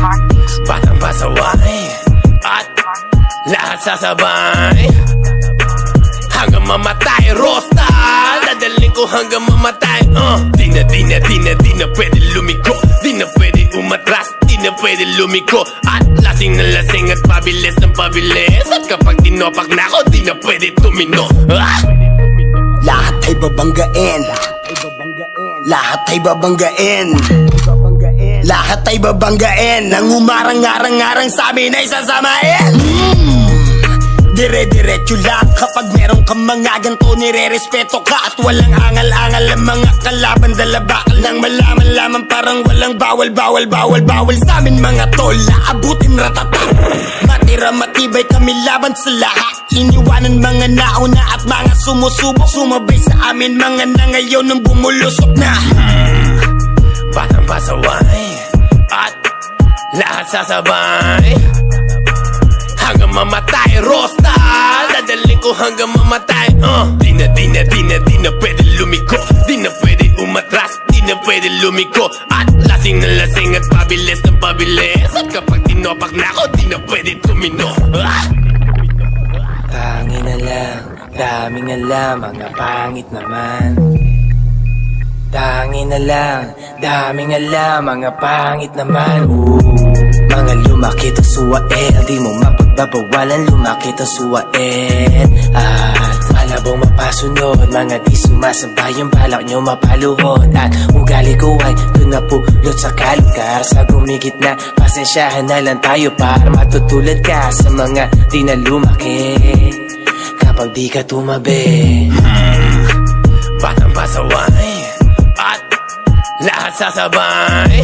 Mark Beats. Batang pasaway At lahat sasabay. Hanggang mamatay Rosta. Dadaling ko hanggang mamatay uh. Di na, di na, di na, di na pwede lumiko. Di na pwede umatras na pwede lumiko. At lasing na lasing at pabilis ng pabilis. At kapag tinopak na ako Di na pwede tumino. Ah! Lahat ay babanggain Lahat ay babanggain. Lahat ay babanggain Nang umarang-arang-arang sa amin ay sasamain. Mm. Dire-diretso lang Kapag meron kang mga ganito Nire-respeto ka At walang angal-angal Ang mga kalaban. Dala bakal nang malaman lamang Parang walang bawal Bawal, bawal, bawal Sa amin mga tol. Naabutin ratata. Matira matibay kami laban sa lahat. Iniwanan mga nauna At mga sumusubok Sumabay sa amin mga na ngayon Nung bumulusok na pasaway At lahat sasabay Hanggang mamatay Rosta. Dadaling ko hanggang mamatay uh. Di na, di na, di na, di na pwede lumiko. Di na pwede umatras Di na pwede lumiko. At lasing na lasing at pabilis ng pabilis. At kapag tinopak na ako Di na pwede tumino. Ah! Pangin na lang, daming alam, mga pangit naman Tangin na lang, daming alam, mga pangit naman. Ooh, Mga lumakit ang suwain, di mo mapagbabawalan Lumakit ang suwain. At malabong mapasunod, mga di sumasabay Yung balak nyo mapaluhod. At ugali ko ay doon napulot sa kalukar Sa gumigit na, pasensyahan na lang tayo Para matutulad ka sa mga di na lumaki. Kapag di ka tumabi Batang pasaway At lahat sasabay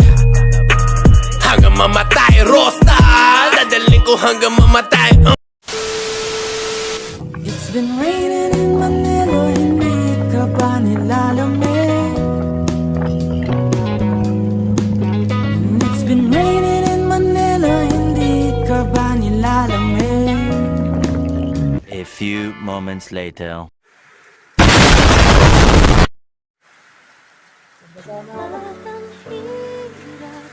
Hanggang mamatay Rosta Dadaling ko hanggang mamatay uh. It's been raining in Manila, hindi ka ba nilalamig? It's been raining in Manila, hindi ka ba nilalamig? A few moments later. Sana. Walang hirap,